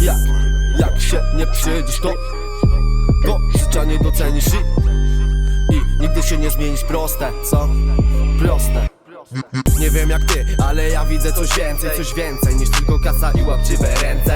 Jak, jak się nie przyjdziesz to To życia nie docenisz i I nigdy się nie zmienisz proste, co? Proste nie wiem jak ty, ale ja widzę coś więcej, coś więcej niż tylko kasa i łapczywe ręce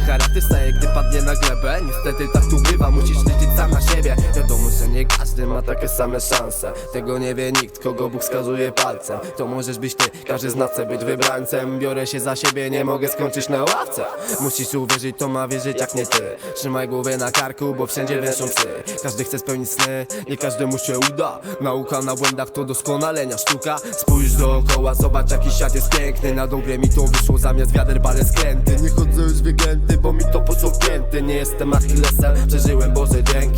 Charakter staje, gdy padnie na glebę Niestety tak tu bywa, musisz liczyć sam na siebie. Wiadomo, że nie każdy ma takie same szanse. Tego nie wie nikt, kogo Bóg wskazuje palcem. To możesz być ty, każdy z nas chce być wybrańcem. Biorę się za siebie, nie mogę skończyć na ławce. Musisz uwierzyć, to ma wierzyć jak nie ty. Trzymaj głowę na karku, bo wszędzie wieszą psy. Każdy chce spełnić sny, nie każdemu się uda. Nauka na błędach to doskonalenia sztuka. Spójrz dookoła, zobacz jaki świat jest piękny. Na dobre mi to wyszło zamiast wiader bale skręty. Nie chodzę już wygięty, bo mi to poszło Nie jestem Achillesem, przeżyłem Boże dzięki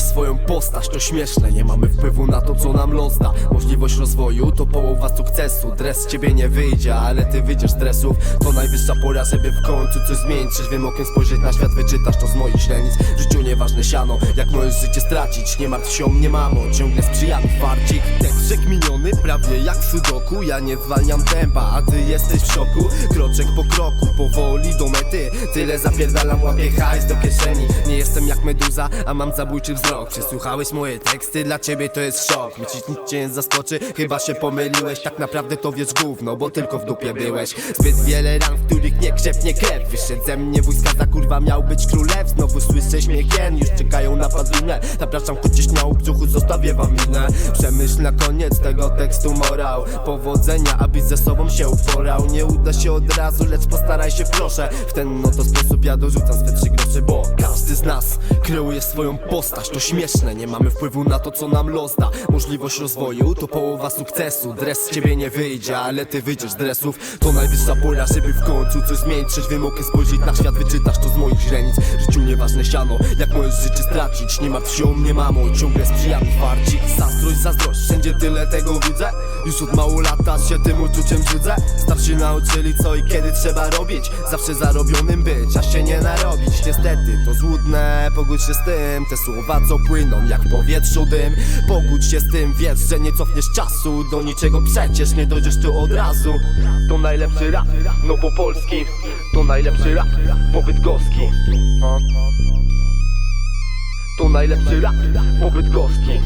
kryje swoją postać To śmieszne, nie mamy wpływu na to co nam los da Możliwość rozwoju to połowa sukcesu. Dres z ciebie nie wyjdzie, ale ty wyjdziesz z dresów. To najwyższa pora, żeby w końcu coś zmienić. Trzeźwym okiem spojrzeć na świat, wyczytasz to z moich źrenic. W życiu nieważne siano, jak możesz życie stracić. Nie martw się o mnie mamo, ciągle sprzyjamy farcik. Tekst miniony, prawie jak sudoku. Ja nie zwalniam tempa, a ty jesteś w szoku. Kroczek po kroku, powoli do mety. Tyle zapierdalam, łapię hajs do kieszeni. Nie jestem jak meduza, a mam zabójczy wzrok Przesłuchałeś moje teksty, dla ciebie to jest szok. Myślisz, nic cię nie zaskoczy? Chyba się pomyliłeś. Tak naprawdę to wiesz gówno, bo tylko w dupie byłeś. Zbyt wiele ran, w których nie krzepnie krew. Wyszedł ze mnie wójska, za kurwa miał być królew Znowu słyszę śmiech już czekają na padlinę. Zapraszam, chociaż miał brzuchu, zostawię wam minę Przemyśl na koniec tego tekstu morał. Powodzenia, abyś ze sobą się uporał. Nie uda się od razu, lecz postaraj się proszę. W ten oto sposób ja dorzucam swe trzy grosze Bo każdy z nas kreuje swoją postać. To śmieszne, nie mamy wpływu na to co nam los da. Możliwość rozwoju to połowa sukcesu. Dres z ciebie nie wyjdzie, ale ty wyjdziesz z dresów. To najwyższa pora, żeby w końcu coś zmienić Trzeźwym okiem spojrzeć na świat, wyczytasz to z moich źrenic. Życiu siano, jak możesz życie stracić? Nie martw się o mnie mamo, ciągle sprzyja mi farcik Zazdrość, zazdrość, wszędzie tyle tego widzę. Już od mało lata się tym uczuciem brzydzę. Starsi nauczyli co i kiedy trzeba robić. Zawsze zarobionym być, a się nie narobić. Niestety to złudne, pogódź się z tym. Te słowa co płyną jak w powietrzu dym. Pogódź się z tym, wiesz, że nie cofniesz czasu. Do niczego przecież nie dojdziesz tu od razu. To najlepszy rap, no po polski. To najlepszy rap, po bydgoski To najlepszy rap, po bydgoski